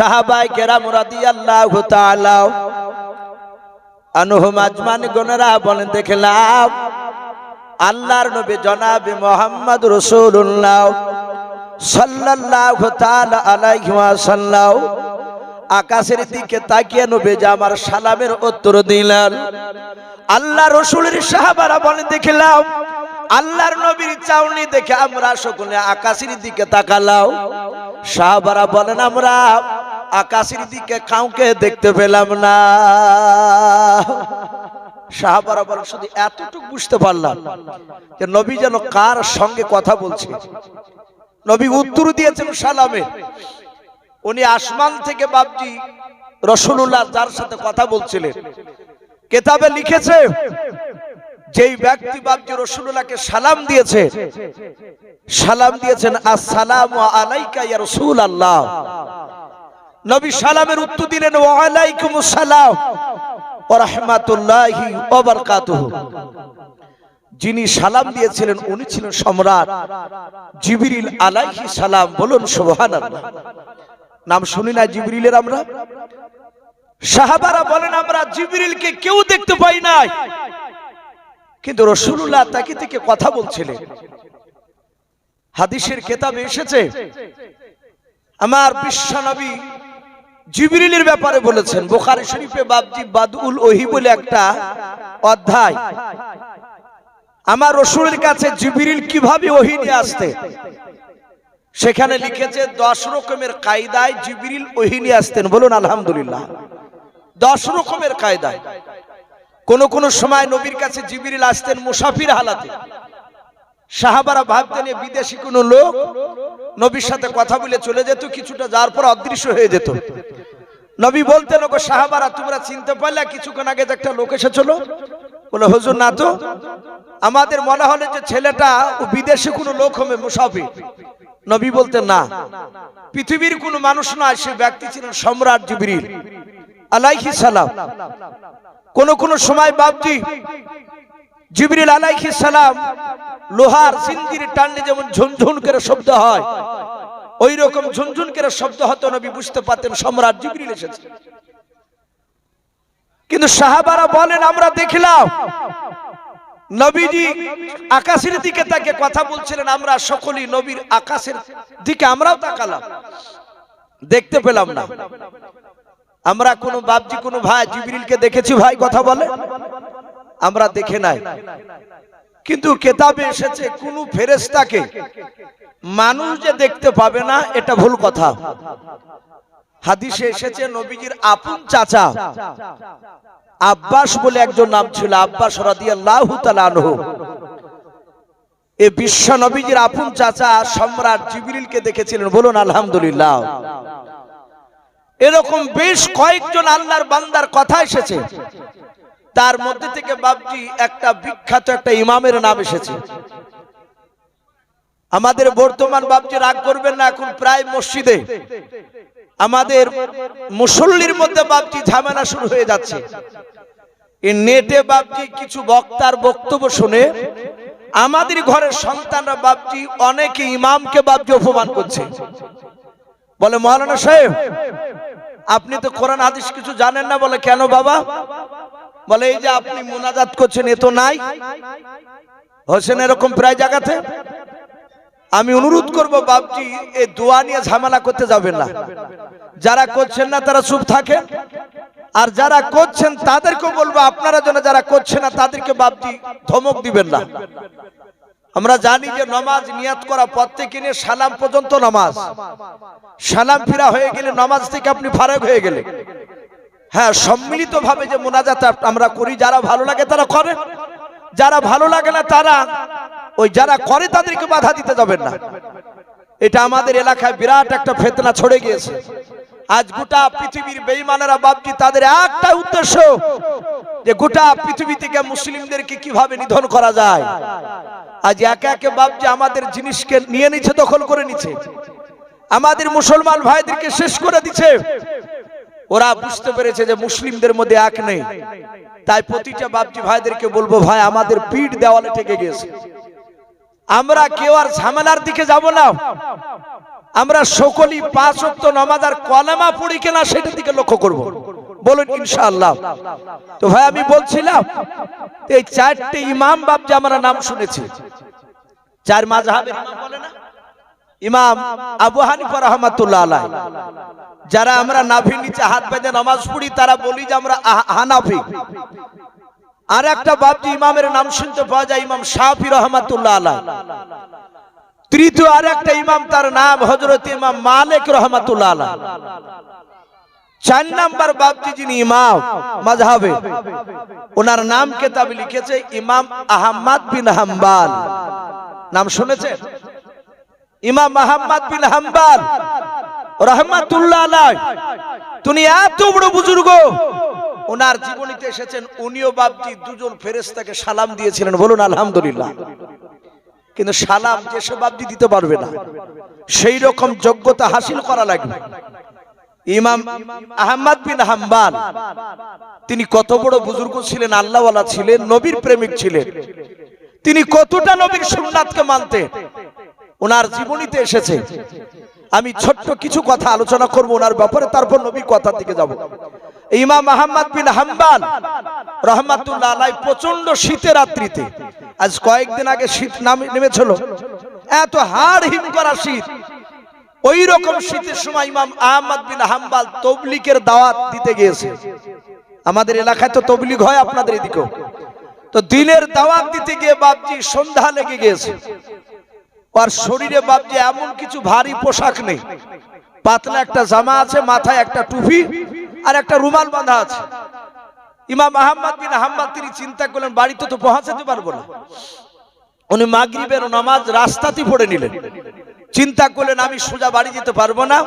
সাহাবাই কেরাম রাদিয়াল্লাহু তাআলা আনহুম আজমান গণরা বলেন, দেখলাম আল্লাহর নবী জনাবে মোহাম্মদ রসুল্লাহ আকাশের দিকে তাকিয়ে নবী যে আমার সালামের উত্তর দিলেন। আল্লাহ রসুলের সাহাবারা বলেন, দেখলাম আল্লাহর নবীর চাউনি দেখে আমরা সকলে আকাশের দিকে তাকালাম। সাহাবারা বলেন, আমরা আকাশের দিকে কাউকে দেখতে পেলাম না। সাহাবারা বলেন, শুধু এতটুকু বুঝতে পারলাম যে নবী যেন কার সঙ্গে কথা বলছে। নবী উত্তর দিয়েছেন সালামে। উনি আসমান থেকে বাপজি রসুল্লাহ যার সাথে কথা বলছিলেন। কেতাবে লিখেছে, যেই ব্যক্তি বাপজি রসুল্লাহকে সালাম দিয়েছে, সালাম দিয়েছেন, আসসালামু আলাইকা ইয়া রাসূলুল্লাহ। নবী সালামের উত্তর দিলেন ওয়া আলাইকুমুস সালাম ওয়া রাহমাতুল্লাহি ওয়া বারাকাতুহু। যিনি সালাম দিয়েছিলেন, উনি ছিলেন সম্রাট জিবরিল আলাইহি সালাম। বলুন, সুবহানাল্লাহ। নাম শুনি না জিবরিলের আমরা? সাহাবারা বলেন, আমরা জিবরিলকে কেউ দেখতে পাই নাই। কিন্তু রসুল্লাহ তাকে থেকে কথা বলছিলেন। হাদিসের কেতাবে এসেছে, আমার বিশ্ব নবী জিবরিলের ব্যাপারে বলেছেন, বোখারি শরীফে বাবজি বাদুল ওহি বলে একটা অধ্যায়। আমার রসুলের কাছে জিবরিল কীভাবে ওহি নিয়ে আসতে? সেখানে লিখেছে, দশ রকমের কায়দায় জিবরিল ওহি নিয়ে আসতেন। বলুন, আলহামদুলিল্লাহ। দশ রকমের কায়দায়। কোন কোন সময় নবীর কাছে জিবরিল আসতেন মুসাফির হালাতে। সাহাবারা ভাবতেন বিদেশি কোন লোক? নবীর সাথে কথা বলে চলে যেত, কিছুটা যার পর অদৃশ্য হয়ে যেত। নবী বলতেন, ওগো সাহাবারা, তোমরা চিনতে পারলে, কিছুক্ষণ আগে যে একটা লোক এসেছিল। বলে, হুজুর, না তো। আমাদের মনে হলে যে ছেলেটা ও বিদেশে কোনো লোক হবে, মুসাফির। নবী বলতেন, না। পৃথিবীর কোন মানুষ নয়, সে ব্যক্তি ছিলেন সম্রাট জিবরিল, আলাইহি সালাম। কোন কোন সময় বাপজি জিবরিল, আলাইহি সালাম, লোহার সিন্দির টানলে যেমন ঝুনঝুন করে শব্দ হয় ওই রকম ঝুনঝুন করে শব্দ হতো, নবী বুঝতে পারতেন সম্রাট জিবরিল এসেছে। কিন্তু সাহাবারা বলেন, আমরা দেখলাম নবীজি আকাশের দিকে তাকে কথা বলছিলেন, আমরা সকলেই নবীর আকাশের দিকে আমরাও তাকালাম। দেখতে পেলাম না। আমরা কোন বাপজি, কোন ভাই, জিবরিলকে দেখেছি ভাই, কথা বলে? আমরা দেখে নাই। কিন্তু কেতাবে এসেছে, কোন ফেরেস্তাকে মানুষ যে দেখতে পাবে না, এটা ভুল কথা। হাদিসে এসেছে, নবীজির আপন চাচা আব্বাস বলে একজন নাম ছিল, আব্বাস এ বিশ্ব নবীজির আপন চাচা সম্রাট জিবরিলকে দেখেছিলেন, বলুন আলহামদুলিল্লাহ। এরকম বেশ কয়েকজন আল্লাহর বান্দার কথা এসেছে। তার মধ্যে থেকে বাবজি একটা বিখ্যাত একটা ইমামের নাম এসেছে। আমাদের বর্তমান বাবজি রাগ করবেন না, এখন প্রায় মসজিদে। আমাদের মুসল্লির মধ্যে বাবজি ঝামেলা শুরু হয়ে যাচ্ছে। এই নেটে বাবজি কিছু বক্তার বক্তব্য শুনে আমাদের ঘরের সন্তানরা বাবজি অনেকে ইমামকে বাবজি অপমান করছে। বলে, মহারানা সাহেব, আপনি তো কোরআন হাদিস কিছু জানেন না, বলে, কেন বাবা? বলে, এই যে আপনি মোনাজাত করছেন, এ তো নাই। হোসেন এরকম প্রায় জায়গাতে। আমি অনুরোধ করব বাপজি এই দোয়া নিয়ে ঝামেলা করতে যাবেন না। যারা করছেন না, তারা চুপ থাকেন। আর যারা করছেন তাদেরকে বলব, আপনারা যেন যারা করছেন না, তাদেরকে বাপজি ধমক দিবেন না। আমরা জানি যে নামাজ নিয়াত করা পর থেকে নিয়ে সালাম পর্যন্ত নামাজ। সালাম ফিরা হয়ে গেলে নামাজ থেকে আপনি ফারাক হয়ে গেলে হ্যাঁ সম্মিলিত ভাবে যে মোনাজাত আমরা করি, যারা ভালো লাগে তারা করে। যারা ভালো লাগে না তারা ওই যারা করে তাদেরকে বাধা দিতে যাবেন না। এটা আমাদের এলাকায় বিরাট একটা ফেতনা ছড়ে গিয়েছে। আজ গোটা পৃথিবীর বেইমানেরা বাপজি তাদের একটা উদ্দেশ্য, যে গোটা পৃথিবী থেকে মুসলিমদেরকে কীভাবে নিধন করা যায়। আজ একে একে বাপজি আমাদের জিনিসকে নিয়ে নিচ্ছে, দখল করে নিচ্ছে। আমাদের মুসলমান ভাইদেরকে শেষ করে দিচ্ছে। ওরা বুঝতে পেরেছে যে মুসলিমদের মধ্যে এক নেই। তাই প্রতিটা বাপজি ভাইদেরকে বলব, ভাই, আমাদের পিঠ দেওয়ালে ঠেকে গেছে আমরা কেউ আর ঝামেলার দিকে যাব না। আমরা সকলেই পাঁচ অক্ত নামাজ আর কলেমা পড়ি কিনা সেটার দিকে লক্ষ্য করব। বলুন, ইনশাআল্লাহ। তো ভাই, আমি বলছিলাম, এই চারটে ইমাম বাপ যে আমরা নাম শুনেছি, চার মাযহাবের ইমাম আবু হানিফা রহমাতুল্লাহ আলাইহ। যারা আমরা নাভির নিচে হাত বেঁধে নামাজ পড়ি, তারা বলি যে আমরা হানাফি আর একটা বাপজি ইমামের নাম শুনতে পাওয়া যায়, ইমাম শাহি রহমাতুল্লাহ আলাইহ তৃতীয় আর একটা ইমাম, তার নাম হজরত ইমাম মালিক রহমাতুল্লাহ আলাইহ চার নাম্বার বাপজি যিনি ইমাম, মাযহাবে, ওনার নাম কেতাবে লিখেছে ইমাম আহমদ বিন হাম্বাল। নাম শুনেছেন? ইমাম আহমদ বিন হাম্বাল, রহমাতুল্লাহ আলাইহ তিনি এত বড় বুজুর্গ ওনার জীবনীতে এসেছেন, উনিও বাপজি, দুজন ফেরেশতাকে সালাম দিয়েছিলেন, বলুন আলহামদুলিল্লাহ। কিন্তু সালাম যেসব বাপজি দিতে পারবে না, সেই রকম যোগ্যতা হাসিল করা লাগবে। ইমাম আহমদ বিন হাম্বাল, তিনি কত বড় বুজুর্গ ছিলেন, আল্লাহওয়ালা ছিলেন, নবীর প্রেমিক ছিলেন। তিনি কতটা নবীর সুন্নাতকে মানতেন, ওনার জীবনীতে এসেছে। আমি ছোট্ট কিছু কথা আলোচনা করব, ওনার ব্যাপারে তারপর নবীর কথার দিকে যাব। ইমাম আহমদ বিন হাম্বাল রহমাতুল্লাহ আলাই প্রচণ্ড শীতের রাত্রিতে। আজ কয়েকদিন আগে শীত নামে, নেমেছিল। এত হাড় হিম করা শীত। ওই রকম শীতের সময় ইমাম আহমদ বিন হাম্বাল তবলিকের দাওয়াত দিতে গিয়েছে। আমাদের এলাকায় তো তবলিক হয় আপনাদের এদিকেও। তো দিনের দাওয়াত দিতে গিয়ে বাপজি সন্ধ্যা লেগে গিয়েছে। আর শরীরে বাপজি এমন কিছু ভারী পোশাক নেই। পাতলা একটা জামা আছে, মাথায় একটা টুপি। আর একটা রুমাল বাঁধা আছে। ইমাম আহমদ বিন হাম্মাদ তিনি চিন্তা করলেন, বাড়িতে তো পৌঁছাতে পারব না। উনি মাগরিবের নামাজ রাস্তাতেই পড়ে নিলেন। চিন্তা করলেন, আমি সোজা বাড়ি যেতে পারব না।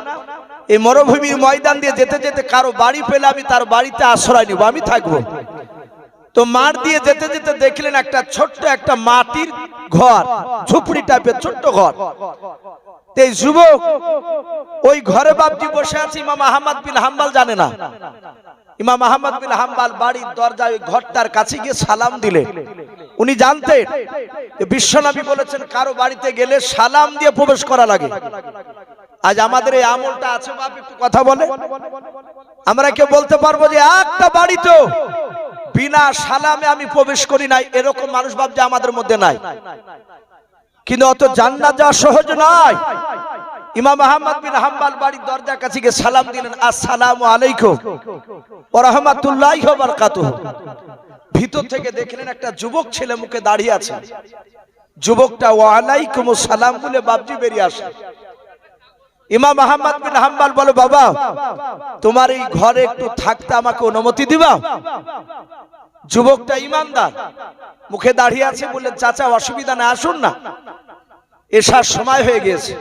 এই মরুভূমির ময়দান দিয়ে যেতে যেতে কারও বাড়ি পেলে আমি তার বাড়িতে আশ্রয় নিব, আমি থাকব। তো মাঠ দিয়ে যেতে যেতে দেখলেন একটা ছোট্ট একটা মাটির ঘর, ঝুপড়ি টাইপের ছোট্ট ঘর। এই যুবক, ওই ঘরে বাপজি বসে আছে, ইমাম আহমদ বিন হাম্বাল জানে না। ইমাম আহমদ বিন হাম্বাল বাড়ির দরজায় ওই ঘরটার কাছে গিয়ে সালাম দিলে। উনি জানতেন যে বিশ্বনবী বলেছেন, কারও বাড়িতে গেলে সালাম দিয়ে প্রবেশ করা লাগে। আজ আমাদের এই আমলটা আছে, বাপ, একটু কথা বলে। আমরা কেউ বলতে পারব যে, একটা বাড়ি তো বিনা সালামে আমি প্রবেশ করি নাই, এরকম মানুষ ভাবছে আমাদের মধ্যে নাই। কিন্তু অত জান্নাত যাওয়া সহজ নয়। ইমাম আহমদ বিন হাম্বাল বাড়ির দরজার কাছে গিয়ে সালাম দিলেন, আসসালামু আলাইকুম। ওয়া রাহমাতুল্লাহি ওয়া বারাকাতুহু। ভিতর থেকে দেখলেন একটা যুবক ছেলে মুখে দাঁড়িয়ে আছে। যুবকটা ওয়া আলাইকুম সালাম বলে বাপজি বেরিয়ে আসে। ইমাম আহমদ বিন হাম্বাল বলে, বাবা, তোমার এই ঘরে একটু থাকতে আমাকে অনুমতি দিবা? যুবকটা ইমানদার। মুখে দাঁড়িয়ে আছে বললেন চাচা, অসুবিধা না আসুন না। এসার সময় হয়ে গিয়েছে।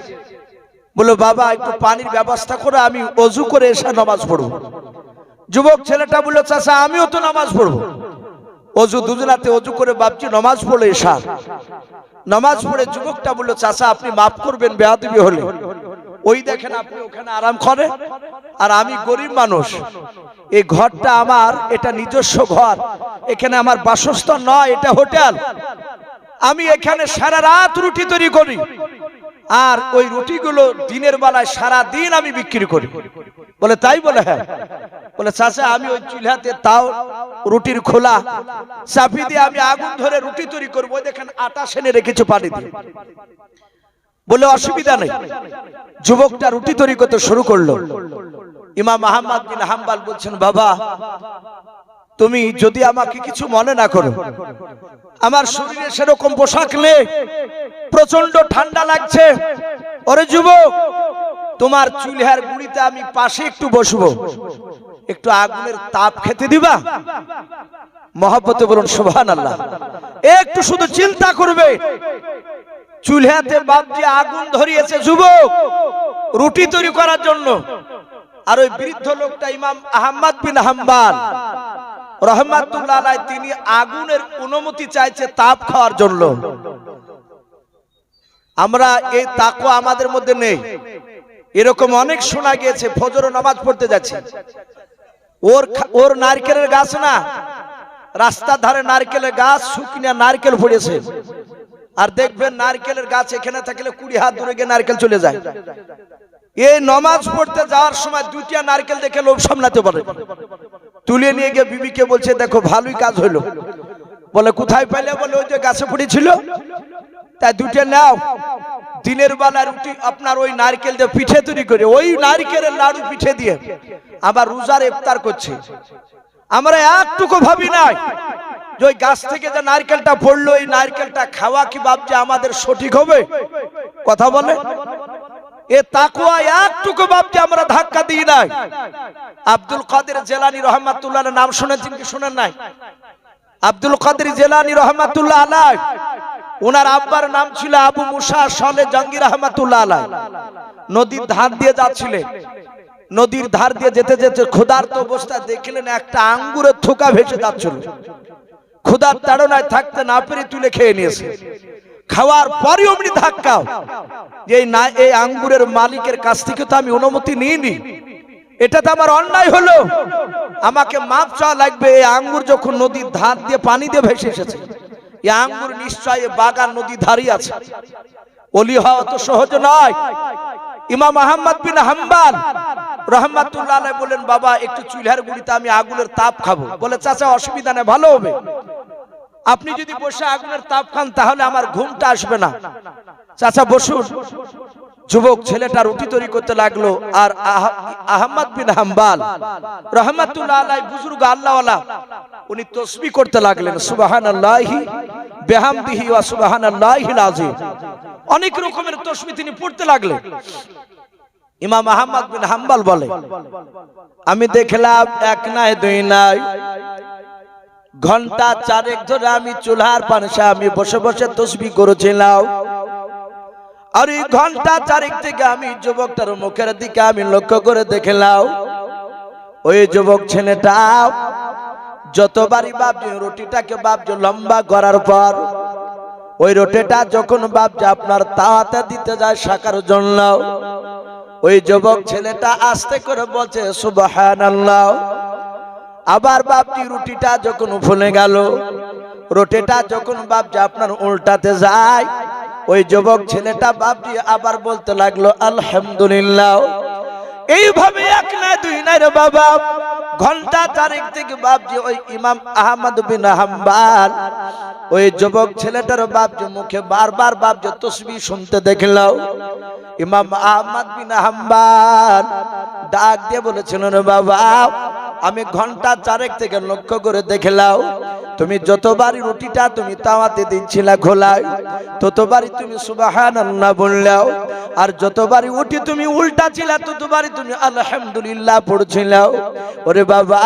বলল, বাবা, একটু পানির ব্যবস্থা করে আমি অজু করে এসা নামাজ পড়ব। যুবক ছেলেটা বলল, চাচা, আমিও তো নামাজ পড়ব। অজু দুজনাতে অজু করে বাপজি নামাজ পড়ে এসা নামাজ পড়ে যুবকটা বলল, চাচা, আপনি মাফ করবেন বেয়াদবি হলে। ওই দেখেন আপনি ওখানে আরাম করেন আর আমি গরিব মানুষ। এই ঘরটা আমার, এটা নিজস্ব ঘর। এখানে আমার বাসস্থান নয়, এটা হোটেল। আমি এখানে সারা রাত রুটি তৈরি করি। আর ওই রুটিগুলো দিনের বেলায় সারা দিন আমি বিক্রি করি। বলে, তাই বলে হ্যাঁ। বলে, চাচা, আমি ওই চুলহাতে তাও রুটির খোলা। চাপি দিয়ে আমি আগুন ধরে রুটি তৈরি করব। দেখেন আটা সেনে রেখেছো পানি দিয়ে। বলে, অসুবিধা নেই। যুবকটা রুটি তৈরি করতে শুরু করল। ইমাম আহমদ বিন হাম্বাল বলছেন, বাবা, তুমি যদি আমাকে কিছু মনে না করো, আমার শরীরে সেরকম পোশাক নেই প্রচণ্ড ঠান্ডা লাগছে। ওরে যুবক, তোমার চুলহার গুড়িতে আমি পাশে একটু বসবো। একটু আগুনের তাপ খেতে দিবা? মহাব্বতে বলুন সুবহান আল্লাহ একটু শুধু চিন্তা করবে। চুলহাতে বাপজি আগুন ধরিয়েছে যুবক, রুটি তৈরি করার জন্য। আর ওই বৃদ্ধ লোকটা ইমাম আহমদ বিন হাম্বাল, রহমাতুল্লাহ তিনি আগুনের অনুমতি চাইছে তাপ খাওয়ার জন্য। আমরা এই তাকও আমাদের মধ্যে নেই। এরকম অনেক শোনা গিয়েছে ফজর নামাজ পড়তে যাচ্ছে। ওর ওর নারকেলের গাছ না, রাস্তার ধারে নারকেলের গাছ শুকনা নারকেল পড়েছে। আর দেখবেন নারকেলের গাছ এখানে থাকলে কুড়ি হাত দূরে গিয়ে নারকেল চলে যায়। এই নমাজ পড়তে যাওয়ার সময় দুইটা নারকেল দেখে লোভ সামলাতে পারে। তুলে নিয়ে গিয়ে বিবিকে বলছে, দেখো, ভালোই কাজ হলো। বলে, কোথায় পাইলে বলে, ওই যে গাছে পড়েছিল। তাই দুটো নাও। দিনের বেলা রুটি, আপনার ওই নারকেল দিয়ে পিঠে তৈরি করে। ওই নারকেলের লাড়ু পিঠে দিয়ে। আবার রোজার ইফতার করছে। আমরা একটুকু ভাবি নাই। যে ওই গাছ থেকে যে নারকেলটা পড়ল, এই নারকেলটা খাওয়া কি ভাবছে আমাদের সঠিক হবে? কথা বলে? এ তাকুয়া একটুকু ভাবছে, আমরা ধাক্কা দিই নাই। আব্দুল কাদের জেলানি রহমাতুল্লাহ নাম শুনেছেন কি শুনেন নাই? আব্দুল কাদের জেলানি রহমাতুল্লাহ আলাই। ওনার আব্বার নাম ছিল আবু মুসা সলে জাঙ্গির রহমাতুল্লাহ আলাই। নদীর ধার দিয়ে যাচ্ছিলেন নদীর ধার দিয়ে যেতে যেতে ক্ষুধার্ত অবস্থায় দেখলেন একটা আঙ্গুরের থোকা ভেসে যাচ্ছিল। ক্ষুধার তাড়নায় থাকতে না পেরে তুলে খেয়ে নিয়েছে। খাওয়ার পরই অমনি ধাক্কা। এই না, এই আঙ্গুরের মালিকের কাছ থেকে তো আমি অনুমতি নিইনি। এটা তো আমার অন্যায় হলো। আমাকে মাপ চাওয়া লাগবে, এই আঙ্গুর যখন নদীর ধার দিয়ে পানি দিয়ে ভেসে এসেছে, এই আঙ্গুর নিশ্চয় বাগান নদী ধারই আছে। অলি হওয়া তো সহজ নয়। ইমাম আহমদ বিন হাম্বাল রহমাতুল্লাহ বলেন, বাবা, একটু চুলহার গুড়িতে আমি আগুনের তাপ খাব। বলে, চাচা, অসুবিধা নেই, ভালো হবে। আপনি যদি বসে আগুনের তাপ খান, তাহলে আমার ঘুমটা আসবে না। চাচা, বসুন। যুবক ছেলেটা রুটি তৈরি করতে লাগল, আর আহ- আহমদ বিন হাম্বাল, রহমাতুল্লাহ বুজুর্গ আল্লাহওয়ালা, উনি তসবি করতে লাগলেন, সুবহানাল্লাহি, বিহামদিহি ওয়া সুবহানাল্লাহিল লাজি অনেক রকমের তসবি তিনি পড়তে লাগলেন। ইমাম আহমদ বিন হাম্বাল বলে, আমি দেখলাম এক নাই দুই নাই ঘণ্টা চারেক ধরে আমি চুলার পানসে আমি বসে বসে তসবি করেছিলাম। আর এই ঘণ্টা চারেক থেকে আমি যুবকটার মুখের দিকে আমি লক্ষ্য করে দেখলাম, ওই যুবক ছেলেটা যতবারই বাপজি রুটিটাকে বাপজি লম্বা করার পর, ওই রুটিটা যখন বাপজি আপনার তাওয়াতে দিতে যায় শাকার জন্য, ওই যুবক ছেলেটা আস্তে করে বলছে, সুবহানাল্লাহ। আবার বাপজি রুটিটা যখন ফুলে গেল, রুটিটা যখন বাপজি আপনার উল্টাতে যায়, ওই যুবক ছেলেটা বাপজি আবার বলতে লাগল, আলহামদুলিল্লাহ। এইভাবে এক না দুই না রে বাবা। ঘণ্টা তারিখ থেকে বাপজি ওই ইমাম আহমদ বিন হাম্বাল, ওই যুবক ছেলেটার বাপজি মুখে বারবার বাপজি তসবি শুনতে দেখলাম ইমাম আহমদ বিন হাম্বাল ডাক দিয়ে বলেছিলেন বাবা আমি ঘণ্টা চারেক থেকে লক্ষ্য করে দেখলাম তুমি যতবারই রুটিটা তুমি তাওয়াতে দিচ্ছিলা খোলায়, ততবারই তুমি সুবাহান আল্লাহ বললাও, আর যতবারই উঠি তুমি উল্টা ছিলা ততবারই তুমি আলহামদুলিল্লাহ পড়ছিলাও। ওরে বাবা,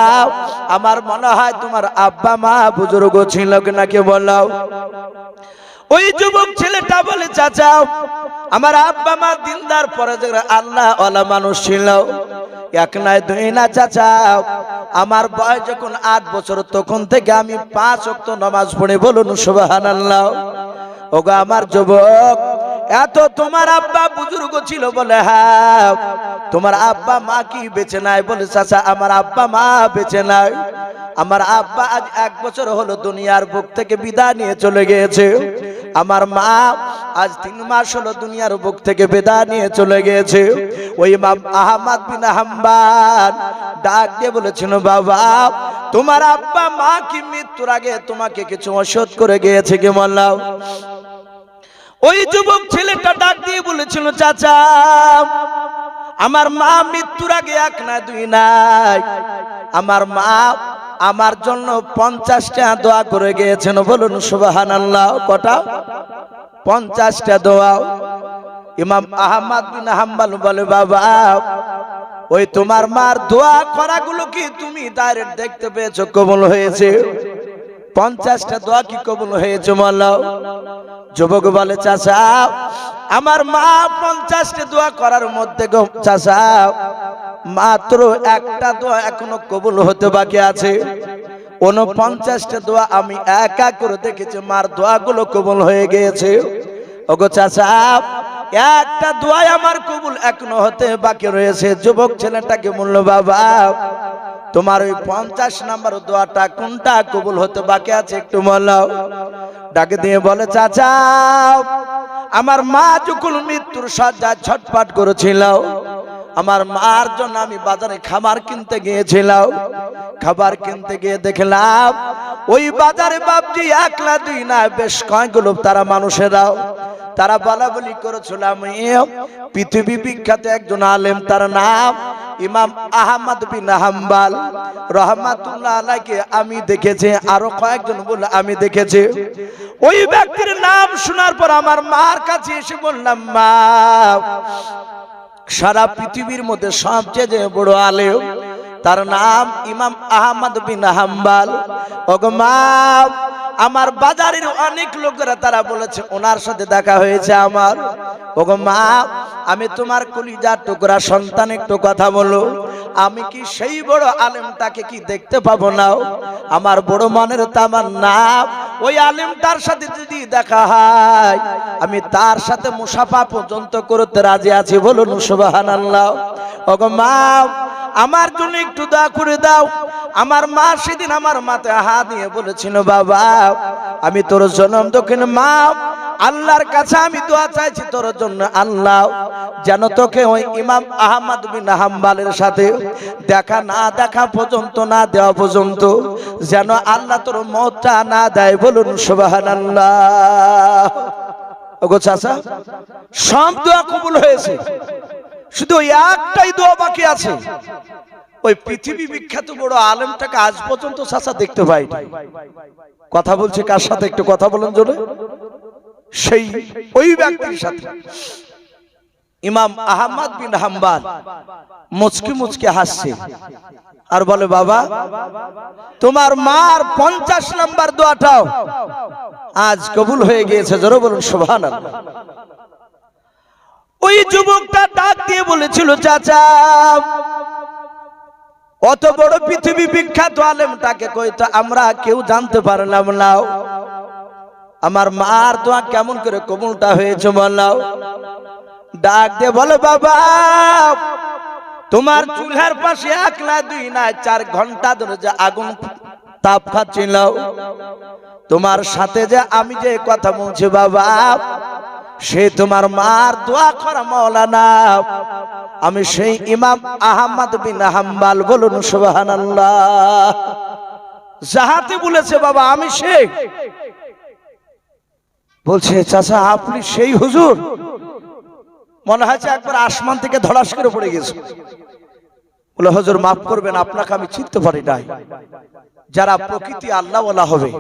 আমার মনে হয় তোমার আব্বা মা বুজুর্গ ছিল নাকি বলাও ওই যুবক ছেলেটা বলে চাচা আমার আব্বা মা দিনদার পরে আল্লাহ ওয়ালা মানুষ ছিল, এক নাই দুই না চাচা আমার বয়স যখন আট বছর, তখন থেকে আমি পাঁচ অক্ত নমাজ পড়ে বলুন, সুবহানাল্লাহ। ওগো আমার যুবক, এত তোমার আব্বা বুজুর্গ ছিল বলে হ্যাঁ তোমার আব্বা মা কি বেঁচে নাই বলে, চাচা, আমার আব্বা মা বেঁচে নাই। আমার আব্বা আজ এক বছর হলো দুনিয়ার বুক থেকে বিদায় নিয়ে চলে গিয়েছে। আমার মা আজ তিন মাস হলো দুনিয়ার বুক থেকে বেদা নিয়ে চলে গিয়েছে। ওই ইমাম আহমদ বিন হাম্বান ডাক দিয়ে বলেছিল, বাবা, তোমার আব্বা মা কি মৃত্যুর আগে তোমাকে কিছু অসৎ করে গিয়েছে কি বললাম? ওই যুবক ছেলেটা ডাক দিয়ে বলেছিল, চাচা, আমার মা মৃত্যুর আগে এক না দুই নাই। আমার মা আমার জন্য পঞ্চাশটা দোয়া করে গিয়েছেন। বলুন সুবাহান আল্লাহ কটা? পঞ্চাশটা দোয়া। ইমাম আহমদ বিন হাম্বাল বলে, বাবা, ওই তোমার মার দোয়া করাগুলো কি তুমি ডাইরেক্ট দেখতে পেয়েছ? কবল হয়েছে? পঞ্চাশটা দোয়া কি কবুল হয়েছে মাল্লাও যুবক বলে, চাচা, আমার মা পঞ্চাশটা দোয়া করার মধ্যে গো, চাচা, মাত্র একটা দোয়া এখনও কবুল হতে বাকি আছে। উনপঞ্চাশটা দোয়া আমি একা করে দেখেছি, মার দোয়াগুলো কবুল হয়ে গিয়েছে। ওগো চাচা, একটা দোয়াই আমার কবুল এখনও হতে বাকি রয়েছে। যুবক ছেলেটাকে বলল, বাবা তোমার ওই পঞ্চাশ নাম্বার দোয়াটা কোনটা কবুল হতে বাকি আছে একটু বলো? ডাকে দিয়ে বলে চাচা আমার মা যখন মৃত্যুর সজ্জা ছটপাট করেছিল আমার মার জন্য আমি বাজারে খাবার কিনতে গিয়েছিলাম। খাবার কিনতে গিয়ে দেখলাম, ওই বাজারে বাপজি একলা দুই না, বেশ কয়েকগুলো তারা মানুষেরাও। তারা বলা বলি করেছিলাম পৃথিবী বিখ্যাত একজন আলেম, তার নাম ইমাম আহমদ বিন হাম্বাল। রহমাতুল্লাহ আলাইকে আমি দেখেছি, আরও কয়েকজন বলে আমি দেখেছি। ওই ব্যক্তির নাম শোনার পর আমার মার কাছে এসে বললাম, মা সারা পৃথিবীর মধ্যে সবচেয়ে বড় আলেম তার নাম ইমাম আহমদ বিন হাম্বাল। ওগো মা, আমার বাজারের অনেক লোকেরা তারা বলেছে, ওনার সাথে দেখা হয়েছে আমার। ওগো মা, আমি তোমার কলিজার টুকরা সন্তান একটু কথা বলো। আমি কি সেই বড় আলেমটাকে কি দেখতে পাবো না? আমার বড় মনের তামার নাম ওই আলেমটার সাথে যদি দেখা হয়, আমি তার সাথে মুসাফা পর্যন্ত করতে রাজি আছি, বলুন সুবাহান আল্লাহ ওগো মা আমার জন্য একটু দয়া করে দাও। আমার মা সেদিন আমার মাথায় হাত দিয়ে বলেছিল, বাবা, আমি তোর জন্ম দক্ষিণ মা। আল্লাহর কাছে আমি দোয়া চাইছি তোর জন্য, আল্লাহ, যেন তোকে ওই ইমাম আহমদ বিন হাম্বালের সাথে দেখা না দেখা পর্যন্ত, না দেওয়া পর্যন্ত, যেন আল্লাহ তোর মতটা না দেয়। বলুন সুবাহান আল্লাহ ওগো চাচা, সব দোয়া কবুল হয়েছে। শুধু একটাই দোয়া বাকি আছে। ওই পৃথিবী বিখ্যাত বড় আলেমটাকে আজ পর্যন্ত চাচা দেখতে পাই কথা বলছে কার সাথে? একটু কথা বলেন জোরে। সেই ওই ব্যক্তির সাথে। ইমাম আহমদ বিন হাম্বাল মুচকি মুচকি হাসছে। আর বলে, বাবা, তোমার মার পঞ্চাশ নাম্বার দোয়াটাও আজ কবুল হয়ে গিয়েছে। জোরে বলুন শোভান ওই যুবকটা ডাক দিয়ে বলেছিল, চাচা, অত বড় পৃথিবী বিখ্যাত আলেম তাকে কইতো আমরা কেউ জানতে পারলাম না। আমার মার দোয়া কেমন করে কবুলটা হয়েছে বললাও ডাক দিয়ে বলে, বাবা, তোমার চুলহার পাশে এক না দুই না চার ঘণ্টা ধরে যে আগুন তাপ খাচ্ছিল। তোমার সাথে যে আমি যে কথা বলছি, বাবা সে তোমার মার দোয়া করা মৌলানা। আমি সেই ইমাম আহমদ বিন হাম্বাল বলুন, সুবহানাল্লাহ। যাহাতে বলেছে বাবা, আমি সেই। বলছে, চাচা, আপনি সেই হুজুর। মনে হয়েছে একবার আসমান থেকে ধড়াস করে পড়ে গেছে। বলে, হজুর, মাফ করবেন, আপনাকে আমি চিনতে পারি নাই। যারা প্রকৃতি আল্লাহ হবে,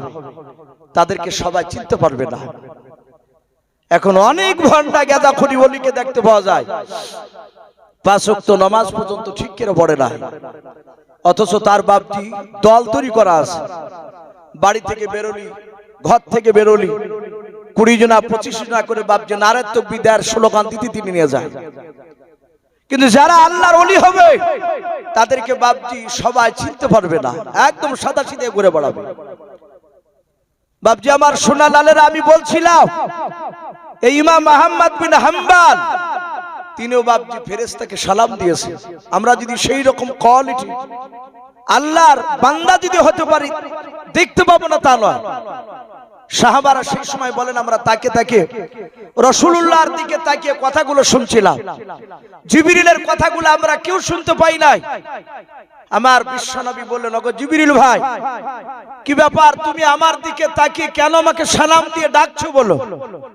তাদেরকে সবাই চিনতে পারবে না। এখন অনেক ঘণ্টা গেদা খড়ি বলিকে দেখতে পাওয়া যায়। পাঁচ ওয়াক্ত নামাজ পর্যন্ত ঠিক করে পড়ে না। অথচ তার বাপটি দল তৈরি করা আছে। বাড়ি থেকে বেরোলি, ঘর থেকে বেরোলি, কুড়ি জনা, পঁচিশ জনা করে বাপজি নারের তো বিদায়ের স্লোগান দিতে তিনি নিয়ে যায়। কিন্তু যারা আল্লাহর অলি হবে, তাদেরকে বাপজি সবাই চিনতে পারবে না। একদম সাদা সিধে ঘুরে বেড়াবে। বাপজি, আমার সোনা লালের, আমি বলছিলাম এই ইমাম আহম্মদ বিন হাম্বাল, তিনিও বাপজি ফেরেস্তাকে সালাম দিয়েছে। আমরা যদি সেই রকম কোয়ালিটি আল্লাহর বান্দা যদি হতে পারি, দেখতে পাবো না তা নয়। সাহাবারা সেই সময় বলেন, আমরা তাকে তাকে রসুল্লাহর দিকে তাকিয়ে কথাগুলো শুনছিলাম। জিবিরিলের কথাগুলো আমরা কেউ শুনতে পাই নাই। আমার বিশ্বনবী বললেন, ওগো জিবিরিল ভাই, কি ব্যাপার? তুমি আমার দিকে তাকিয়ে কেন আমাকে সালাম দিয়ে ডাকছো বলো?